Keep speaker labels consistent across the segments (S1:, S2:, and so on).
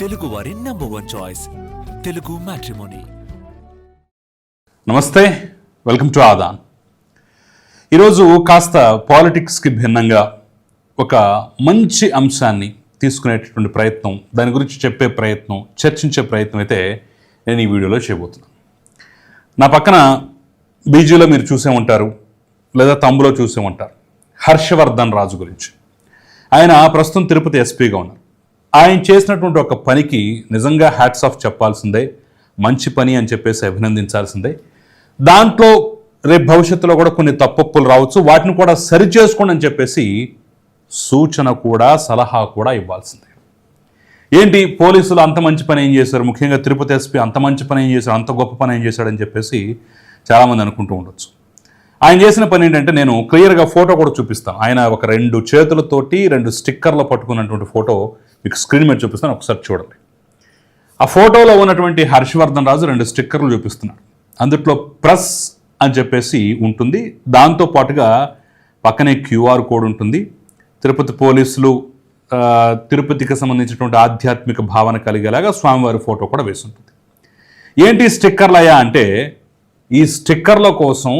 S1: తెలుగు వారి number one choice Telugu matrimony
S2: నమస్తే welcome to Aadan ఈరోజు కాస్త పాలిటిక్స్కి భిన్నంగా ఒక మంచి అంశాన్ని తీసుకునేటటువంటి ప్రయత్నం దాని గురించి చెప్పే ప్రయత్నం చర్చించే ప్రయత్నం అయితే నేను ఈ వీడియోలో చేయబోతున్నాను. నా పక్కన బీజీలో మీరు చూసే ఉంటారు లేదా తమ్ములో చూసే ఉంటారు హర్షవర్ధన్ రాజు గురించి. ఆయన ప్రస్తుతం తిరుపతి ఎస్పీగా ఉన్నారు. ఆయన చేసినటువంటి ఒక పనికి నిజంగా హ్యాట్స్ ఆఫ్ చెప్పాల్సిందే. మంచి పని అని చెప్పేసి అభినందించాల్సిందే. దాంట్లో రేపు భవిష్యత్తులో కూడా కొన్ని తప్పప్పులు రావచ్చు. వాటిని కూడా సరి చేసుకోండి అని చెప్పేసి సూచన కూడా సలహా కూడా ఇవ్వాల్సిందే. ఏంటి? పోలీసులు అంత మంచి పని ఏం చేశారు? ముఖ్యంగా తిరుపతి ఎస్పీ అంత మంచి పని ఏం చేశారు? అంత గొప్ప పని ఏం చేశాడని చెప్పేసి చాలామంది అనుకుంటూ ఉండొచ్చు. ఆయన చేసిన పని ఏంటంటే నేను క్లియర్గా ఫోటో కూడా చూపిస్తాను ఆయన ఒక రెండు చేతులతోటి రెండు స్టిక్కర్లు పట్టుకున్నటువంటి ఫోటో మీకు స్క్రీన్ మీద చూపిస్తాను ఒకసారి చూడండి. ఆ ఫోటోలో ఉన్నటువంటి హర్షవర్ధన్ రాజు రెండు స్టిక్కర్లు చూపిస్తున్నాడు. అందుట్లో ప్రెస్ అని చెప్పేసి ఉంటుంది. దాంతో పాటుగా పక్కనే క్యూఆర్ కోడ్ ఉంటుంది. తిరుపతి పోలీసులు తిరుపతికి సంబంధించినటువంటి ఆధ్యాత్మిక భావన కలిగేలాగా స్వామివారి ఫోటో కూడా వేసి ఉంటుంది. ఏంటి స్టిక్కర్లు అయ్యా అంటే ఈ స్టిక్కర్ల కోసం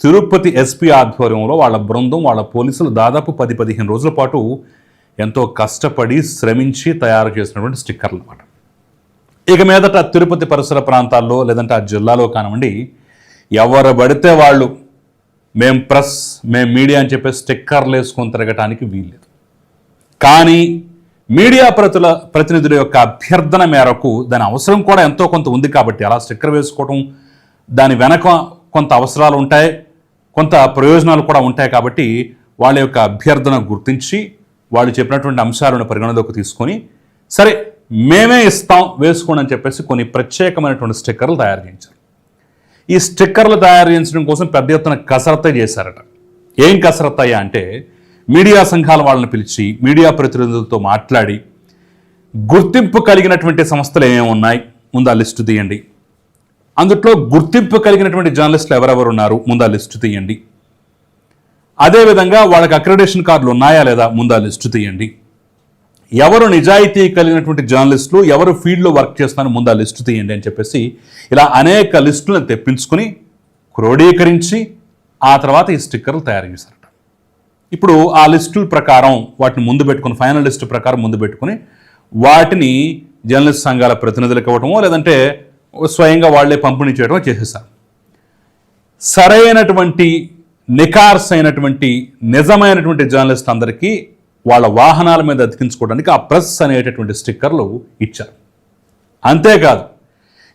S2: తిరుపతి ఎస్పీ ఆధ్వర్యంలో వాళ్ళ బృందం వాళ్ళ పోలీసులు దాదాపు పది పదిహేను రోజుల పాటు ఎంతో కష్టపడి శ్రమించి తయారు చేసినటువంటి స్టిక్కర్లు అనమాట ఇక మీదట తిరుపతి పరిసర ప్రాంతాల్లో లేదంటే ఆ జిల్లాలో కానివ్వండి ఎవరు పడితే వాళ్ళు మేం ప్రెస్ మేం మీడియా అని చెప్పి స్టిక్కర్లు వేసుకొని తిరగటానికి వీల్లేదు. కానీ మీడియా ప్రతుల ప్రతినిధుల యొక్క అభ్యర్థన మేరకు దాని అవసరం కూడా ఎంతో కొంత ఉంది కాబట్టి అలా స్టిక్కర్ వేసుకోవడం దాని వెనక కొంత అవసరాలు ఉంటాయి. కొంత ప్రయోజనాలు కూడా ఉంటాయి కాబట్టి వాళ్ళ యొక్క అభ్యర్థన గుర్తించి వాళ్ళు చెప్పినటువంటి అంశాలను పరిగణలోకి తీసుకొని సరే మేమే ఇస్తాం వేసుకోండి అని చెప్పేసి కొన్ని ప్రత్యేకమైనటువంటి స్టిక్కర్లు తయారు చేయించారు. ఈ స్టిక్కర్లు తయారు చేయించడం కోసం పెద్ద ఎత్తున కసరత్తే చేశారట. ఏం కసరత్ అయ్యా అంటే మీడియా సంఘాల వాళ్ళని పిలిచి మీడియా ప్రతినిధులతో మాట్లాడి గుర్తింపు కలిగినటువంటి సంస్థలు ఏమేమి ఉన్నాయి? ముందు ఆ లిస్టు తీయండి. అందుట్లో గుర్తింపు కలిగినటువంటి జర్నలిస్టులు ఎవరెవరు ఉన్నారు? ముందా లిస్టు తీయండి. అదేవిధంగా వాళ్ళకి అక్రెడిషన్ కార్డులు ఉన్నాయా లేదా? ముందా లిస్టు తీయండి. ఎవరు నిజాయితీ కలిగినటువంటి జర్నలిస్టులు ఎవరు ఫీల్డ్లో వర్క్ చేస్తున్నారు? ముందా లిస్టు తీయండి అని చెప్పేసి ఇలా అనేక లిస్టులను తెప్పించుకుని క్రోడీకరించి ఆ తర్వాత ఈ స్టిక్కర్లు తయారు చేశారట. ఇప్పుడు ఆ లిస్టుల ప్రకారం వాటిని ముందు పెట్టుకుని ఫైనల్ లిస్టు ప్రకారం ముందు పెట్టుకుని వాటిని జర్నలిస్ట్ సంఘాల ప్రతినిధులకు ఇవ్వటమో లేదంటే స్వయంగా వాళ్ళే పంపిణీ చేయడం చేసేసారు. సరైనటువంటి నికార్స్ అయినటువంటి నిజమైనటువంటి జర్నలిస్ట్ అందరికీ వాళ్ళ వాహనాల మీద అతికించుకోవడానికి ఆ ప్రెస్ అనేటటువంటి స్టిక్కర్లు ఇచ్చారు. అంతేకాదు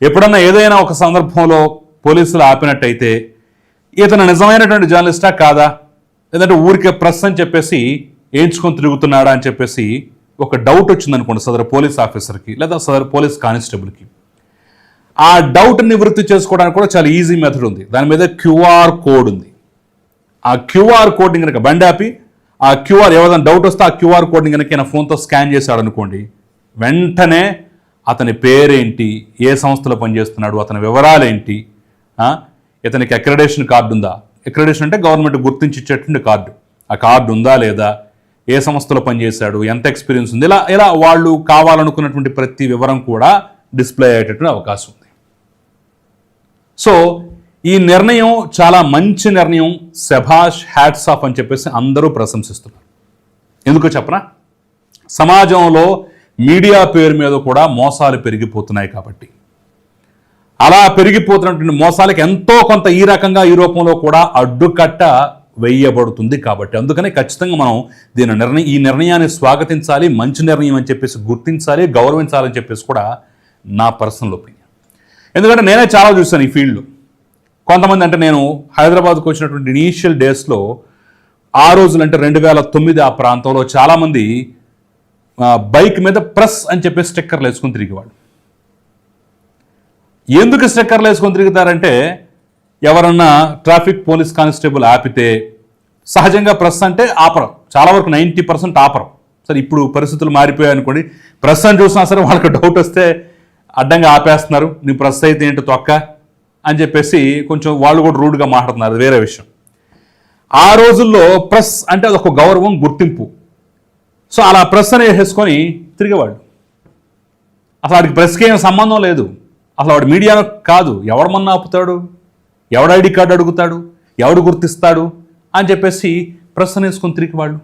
S2: ఎప్పుడన్నా ఏదైనా ఒక సందర్భంలో పోలీసులు ఆపినట్టయితే ఇతను నిజమైనటువంటి జర్నలిస్టా కాదా? లేదంటే ఊరికే ప్రెస్ అని చెప్పేసి ఏంచుకొని తిరుగుతున్నాడా అని చెప్పేసి ఒక డౌట్ వచ్చిందనుకోండి సదరు పోలీస్ ఆఫీసర్కి లేదా సదరు పోలీస్ కానిస్టేబుల్కి. ఆ డౌట్ నివృత్తి చేసుకోవడానికి కూడా చాలా ఈజీ మెథడ్ ఉంది. దాని మీద క్యూఆర్ కోడ్ ఉంది. ఆ క్యూఆర్ కోడ్ని కనుక బండి ఆపి ఆ క్యూఆర్ ఏదైనా డౌట్ వస్తే ఆ క్యూఆర్ కోడ్ని కనుక నా ఫోన్తో స్కాన్ చేశాడు అనుకోండి వెంటనే అతని పేరేంటి ఏ సంస్థలో పనిచేస్తున్నాడు అతని వివరాలేంటి ఏంటి ఇతనికి అక్రెడేషన్ కార్డు ఉందా? అక్రెడేషన్ అంటే గవర్నమెంట్ గుర్తించి ఇచ్చేటువంటి కార్డు ఆ కార్డు ఉందా లేదా? ఏ సంస్థలో పనిచేశాడు? ఎంత ఎక్స్పీరియన్స్ ఉంది? ఇలా ఇలా వాళ్ళు కావాలనుకున్నటువంటి ప్రతి వివరం కూడా డిస్ప్లే అయ్యేటటువంటి అవకాశం ఉంది. సో ఈ నిర్ణయం చాలా మంచి నిర్ణయం. శభాష్ హ్యాట్స్ ఆఫ్ అని చెప్పేసి అందరూ ప్రశంసిస్తున్నారు. ఎందుకో చెప్పనా? సమాజంలో మీడియా పేరు మీద కూడా మోసాలు పెరిగిపోతున్నాయి కాబట్టి. అలా పెరిగిపోతున్నటువంటి మోసాలకు ఎంతో కొంత ఈ రకంగా ఈ రూపంలో కూడా అడ్డుకట్ట వేయబడుతుంది కాబట్టి. అందుకనే ఖచ్చితంగా మనం దీని నిర్ణయం ఈ నిర్ణయాన్ని స్వాగతించాలి మంచి నిర్ణయం అని చెప్పేసి గుర్తించాలి గౌరవించాలని చెప్పేసి కూడా నా పర్సనల్ ఒపీనియన్ ఎందుకంటే నేనే చాలా చూశాను ఈ ఫీల్డ్లో. కొంతమంది అంటే నేను హైదరాబాద్కు వచ్చినటువంటి ఇనీషియల్ డేస్లో ఆ రోజులు అంటే రెండు వేల తొమ్మిది ఆ ప్రాంతంలో చాలామంది బైక్ మీద ప్రెస్ అని చెప్పి స్టిక్కర్లు వేసుకొని తిరిగేవాళ్ళు. ఎందుకు స్టిక్కర్లు వేసుకొని తిరుగుతారంటే ఎవరన్నా ట్రాఫిక్ పోలీస్ కానిస్టేబుల్ ఆపితే సహజంగా ప్రెస్ అంటే ఆపరం చాలా వరకు నైంటీ పర్సెంట్ ఆపరం సరే ఇప్పుడు పరిస్థితులు మారిపోయాయి అనుకోండి ప్రెస్ అని చూసినా సరే వాళ్ళకి డౌట్ వస్తే అడ్డంగా ఆపేస్తున్నారు. నీ ప్రెస్ అయితే ఏంటి తొక్క? అని చెప్పేసి కొంచెం వాళ్ళు కూడా రూడ్గా మాట్లాడుతున్నారు. అది వేరే విషయం. ఆ రోజుల్లో ప్రెస్ అంటే అదొక గౌరవం గుర్తింపు. సో అలా ప్రెస్ అని వేసేసుకొని తిరిగేవాళ్ళు అసలు వాడికి ప్రెస్కి ఏం సంబంధం లేదు. అసలు వాడు మీడియా కాదు. ఎవడమన్నా ఆపుతాడు? ఎవడు ఐడి కార్డు అడుగుతాడు? ఎవడు గుర్తిస్తాడు? అని చెప్పేసి ప్రెస్ వేసుకొని తిరిగి వాళ్ళు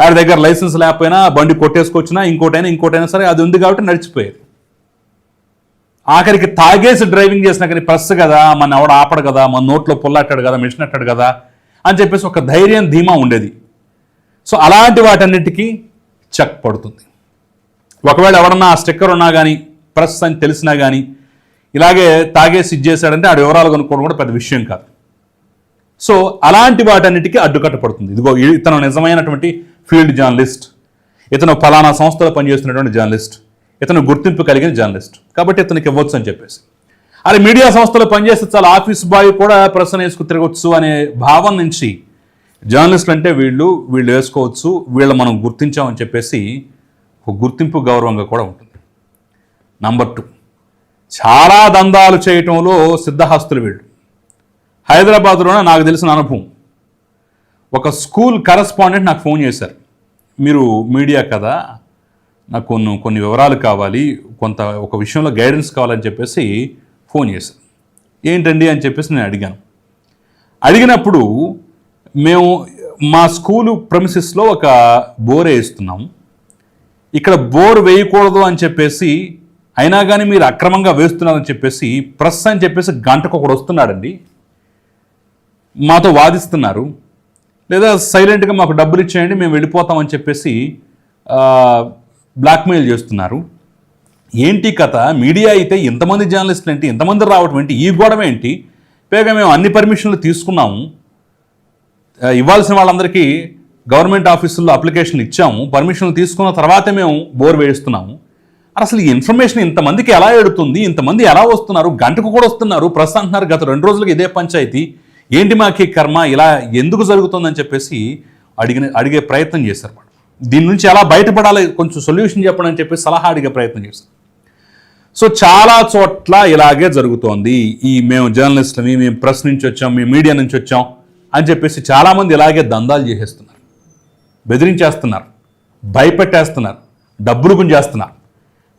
S2: ఆడి దగ్గర లైసెన్స్ లేకపోయినా బండి కొట్టేసుకొచ్చినా ఇంకోటైనా ఇంకోటైనా సరే అది ఉంది కాబట్టి నడిచిపోయేది. ఆఖరికి తాగేసి డ్రైవింగ్ చేసినా కానీ ప్రెస్ కదా మన ఎవడ ఆపడు కదా మన నోట్లో పుల్లట్టాడు కదా మిషన్ అట్టాడు కదా అని చెప్పేసి ఒక ధైర్యం ధీమా ఉండేది. సో అలాంటి వాటన్నిటికీ చెక్ పడుతుంది. ఒకవేళ ఎవడన్నా ఆ స్టిక్కర్ ఉన్నా కానీ ప్రెస్ అని తెలిసినా కానీ ఇలాగే తాగేసి ఇచ్చేసాడంటే చేశాడంటే వివరాలు కనుక్కోవడం కూడా పెద్ద విషయం కాదు. సో అలాంటి వాటన్నిటికీ అడ్డుకట్ట పడుతుంది. ఇదిగో ఇతను నిజమైనటువంటి ఫీల్డ్ జర్నలిస్ట్ ఇతను ఫలానా సంస్థలో పనిచేస్తున్నటువంటి జర్నలిస్ట్. ఇతను గుర్తింపు కలిగిన జర్నలిస్ట్. కాబట్టి ఇతనికి ఇవ్వచ్చు అని చెప్పేసి. అరే మీడియా సంస్థలో పనిచేస్తే చాలా ఆఫీస్ బాయ్ కూడా ప్రశ్న వేసుకు తిరగచ్చు అనే భావం నుంచి జర్నలిస్టులు అంటే వీళ్ళు వీళ్ళు వేసుకోవచ్చు వీళ్ళు మనం గుర్తించామని చెప్పేసి ఒక గుర్తింపు గౌరవంగా కూడా ఉంటుంది. నంబర్ టూ చాలా దందాలు చేయటంలో సిద్ధహస్తులు వీళ్ళు. హైదరాబాద్లోనే నాకు తెలిసిన అనుభవం. ఒక స్కూల్ కరస్పాండెంట్ నాకు ఫోన్ చేశారు. మీరు మీడియా కదా నాకు కొన్ని కొన్ని వివరాలు కావాలి కొంత ఒక విషయంలో గైడెన్స్ కావాలని చెప్పేసి ఫోన్ చేశాను. ఏంటండి అని చెప్పేసి నేను అడిగాను. అడిగినప్పుడు మేము మా స్కూలు ప్రమిసెస్లో ఒక బోర్ వేస్తున్నాం. ఇక్కడ బోర్ వేయకూడదు అని చెప్పేసి అయినా కానీ మీరు అక్రమంగా వేస్తున్నారని చెప్పేసి ప్రెస్ అని చెప్పేసి గంటకు ఒకడు వస్తున్నాడండి. మాతో వాదిస్తున్నారు. లేదా సైలెంట్గా మాకు డబ్బులు ఇచ్చేయండి మేము వెళ్ళిపోతామని చెప్పేసి బ్లాక్మెయిల్ చేస్తున్నారు. ఏంటి కథ? మీడియా అయితే ఇంతమంది జర్నలిస్టులు ఏంటి ఇంతమంది రావటం ఏంటి? ఈ గొడవ ఏంటి? పైగా మేము అన్ని పర్మిషన్లు తీసుకున్నాము. ఇవ్వాల్సిన వాళ్ళందరికీ గవర్నమెంట్ ఆఫీసుల్లో అప్లికేషన్లు ఇచ్చాము. పర్మిషన్లు తీసుకున్న తర్వాతే మేము బోర్ వేయిస్తున్నాము. అసలు ఈ ఇన్ఫర్మేషన్ ఇంతమందికి ఎలా ఎడుతుంది ఇంతమంది ఎలా వస్తున్నారు? గంటకు కూడా వస్తున్నారు. ప్రస్తుతం అంటున్నారు గత రెండు రోజులకి ఇదే పంచాయతీ. ఏంటి మాకి కర్మ? ఇలా ఎందుకు జరుగుతుందని చెప్పేసి అడిగిన అడిగే ప్రయత్నం చేశారు. దీని నుంచి ఎలా బయటపడాలి? కొంచెం సొల్యూషన్ చెప్పడం అని చెప్పి సలహా అడిగే ప్రయత్నం చేశారు సో చాలా చోట్ల ఇలాగే జరుగుతోంది. ఈ మేము జర్నలిస్ట్ని మేము ప్రెస్ నుంచి వచ్చాం మేము మీడియా నుంచి వచ్చాం అని చెప్పేసి చాలామంది ఇలాగే దందాలు చేసేస్తున్నారు. బెదిరించేస్తున్నారు. భయపెట్టేస్తున్నారు. డబ్బులు గుంజేస్తున్నారు.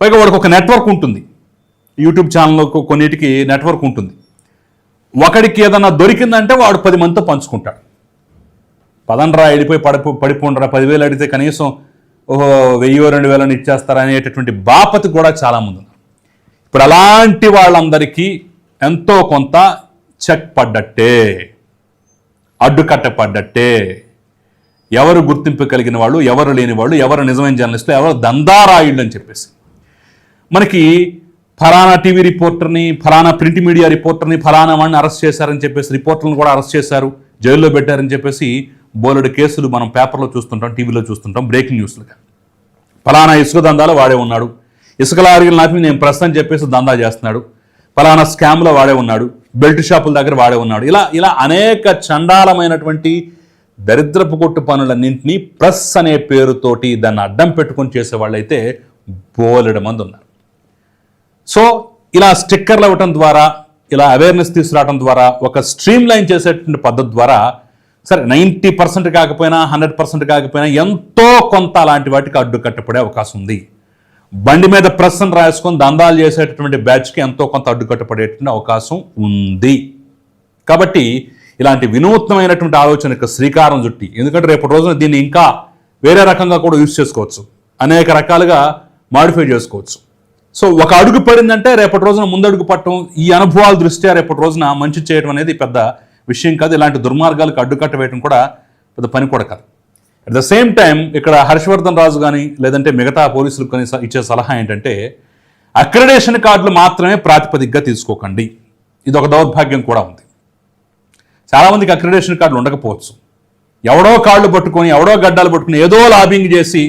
S2: పైగా వాడికి ఒక నెట్వర్క్ ఉంటుంది. యూట్యూబ్ ఛానల్లో కొన్నిటికి నెట్వర్క్ ఉంటుంది. ఒకడికి ఏదన్నా దొరికిందంటే వాడు పది మందితో పంచుకుంటాడు. పదండ్రా వెళ్ళిపోయి పడిపో పడిపోండ్రా. పదివేలు అడిగితే కనీసం ఓహో వెయ్యో రెండు వేలని ఇచ్చేస్తారా అనేటటువంటి బాపతి కూడా చాలామంది ఉన్నారు ఇప్పుడు అలాంటి వాళ్ళందరికీ ఎంతో కొంత చెక్ పడ్డట్టే అడ్డుకట్ట పడ్డట్టే. ఎవరు గుర్తింపు కలిగిన వాళ్ళు ఎవరు లేని వాళ్ళు ఎవరు నిజమైన జర్నలిస్టులు ఎవరు దందారాయుళ్ళు అని చెప్పేసి. మనకి ఫలానా టీవీ రిపోర్టర్ని ఫలానా ప్రింట్ మీడియా రిపోర్టర్ని ఫలానా వాడిని అరెస్ట్ చేశారని చెప్పేసి రిపోర్టర్ని కూడా అరెస్ట్ చేశారు జైల్లో పెట్టారని చెప్పేసి బోలెడు కేసులు మనం పేపర్లో చూస్తుంటాం టీవీలో చూస్తుంటాం బ్రేకింగ్ న్యూస్లుగా ఫలానా ఇసుక దందాలో వాడే ఉన్నాడు. ఇసుక లారీలు నాపి నేను ప్రస్తుతం చెప్పేసి దందా చేస్తున్నాడు. ఫలానా స్కామ్లో వాడే ఉన్నాడు. బెల్ట్ షాపుల దగ్గర వాడే ఉన్నాడు. ఇలా ఇలా అనేక చండాలమైనటువంటి దరిద్రపు కొట్టు పనులన్నింటినీ ప్రెస్ అనే పేరుతోటి దాన్ని అడ్డం పెట్టుకొని చేసే వాళ్ళైతే బోలెడు మంది ఉన్నారు. సో ఇలా స్టిక్కర్లు ఇవ్వటం ద్వారా ఇలా అవేర్నెస్ తీసుకురావడం ద్వారా ఒక స్ట్రీమ్ లైన్ చేసేటువంటి పద్ధతి ద్వారా సరే నైంటీ పర్సెంట్ కాకపోయినా హండ్రెడ్ పర్సెంట్ కాకపోయినా ఎంతో కొంత అలాంటి వాటికి అడ్డు కట్టపడే అవకాశం ఉంది. బండి మీద ప్రశ్న రాసుకొని దందాలు చేసేటటువంటి బ్యాచ్కి ఎంతో కొంత అడ్డు కట్టపడేటువంటి అవకాశం ఉంది. కాబట్టి ఇలాంటి వినూత్నమైనటువంటి ఆలోచనకు శ్రీకారం చుట్టి ఎందుకంటే రేపు రోజున దీన్ని ఇంకా వేరే రకంగా కూడా యూజ్ చేసుకోవచ్చు. అనేక రకాలుగా మాడిఫై చేసుకోవచ్చు. సో ఒక అడుగు పడిందంటే రేపటి రోజున ముందడుగు పట్టడం ఈ అనుభవాల దృష్ట్యా రేపటి రోజున మంచి చేయడం అనేది పెద్ద విషయం కాదు ఇలాంటి దుర్మార్గాలకు అడ్డుకట్ట వేయడం కూడా పెద్ద పని కూడా కాదు. అట్ ద సేమ్ టైం ఇక్కడ హర్షవర్ధన్ రాజు కానీ లేదంటే మిగతా పోలీసులకు కానీ ఇచ్చే సలహా ఏంటంటే అక్రిడేషన్ కార్డులు మాత్రమే ప్రాతిపదికగా తీసుకోకండి. ఇది ఒక దౌర్భాగ్యం కూడా ఉంది. చాలామందికి అక్రిడేషన్ కార్డులు ఉండకపోవచ్చు. ఎవడో కార్డులు పట్టుకొని ఎవడో గడ్డాలు పట్టుకుని ఏదో లాబింగ్ చేసి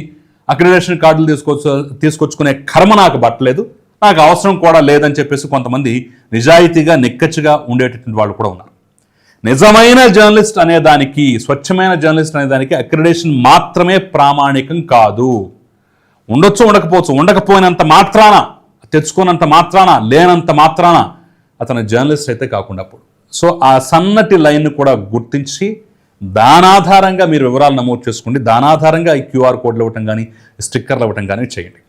S2: అక్రిడేషన్ కార్డులు తీసుకొచ్చు తీసుకొచ్చుకునే కర్మ నాకు పట్టలేదు. నాకు అవసరం కూడా లేదని చెప్పేసి కొంతమంది నిజాయితీగా నిక్కచ్చిగా ఉండేటటువంటి వాళ్ళు కూడా ఉన్నారు. నిజమైన జర్నలిస్ట్ అనే దానికి స్వచ్ఛమైన జర్నలిస్ట్ అనే దానికి అక్రిడేషన్ మాత్రమే ప్రామాణికం కాదు. ఉండొచ్చు ఉండకపోవచ్చు ఉండకపోయినంత మాత్రాన తెచ్చుకోనంత మాత్రాన లేనంత మాత్రాన అతను జర్నలిస్ట్ అయితే కాకుండా అప్పుడు సో ఆ సన్నటి లైన్ కూడా గుర్తించి దానాధారంగా మీరు వివరాలు నమోదు చేసుకోండి. దానాధారంగా ఈ క్యూఆర్ కోడ్లు ఇవ్వటం కానీ స్టిక్కర్లు ఇవ్వటం కానీ చేయండి.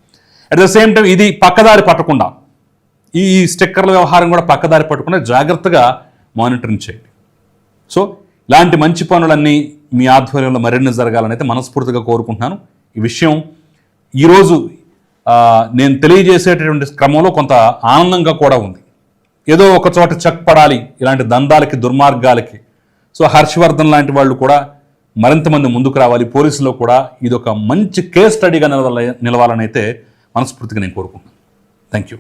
S2: అట్ ద సేమ్ టైం ఇది పక్కదారి పట్టకుండా ఈ స్టిక్కర్ల వ్యవహారం కూడా పక్కదారి పట్టకుండా జాగ్రత్తగా మానిటరింగ్ చేయండి. సో ఇలాంటి మంచి పనులన్నీ మీ ఆధ్వర్యంలో మరిన్ని జరగాలని అయితే మనస్ఫూర్తిగా కోరుకుంటున్నాను. ఈ విషయం ఈరోజు నేను తెలియజేసేటటువంటి క్రమంలో కొంత ఆనందంగా కూడా ఉంది. ఏదో ఒక చోట చెక్ పడాలి ఇలాంటి దందాలకి దుర్మార్గాలకి. సో హర్షవర్ధన్ లాంటి వాళ్ళు కూడా మరింత మంది ముందుకు రావాలి. పోలీసులో కూడా ఇది ఒక మంచి కేస్ స్టడీగా నిలవాల నిలవాలని అయితే మనస్ఫూర్తిగా నేను కోరుకుంటున్నాను. Thank you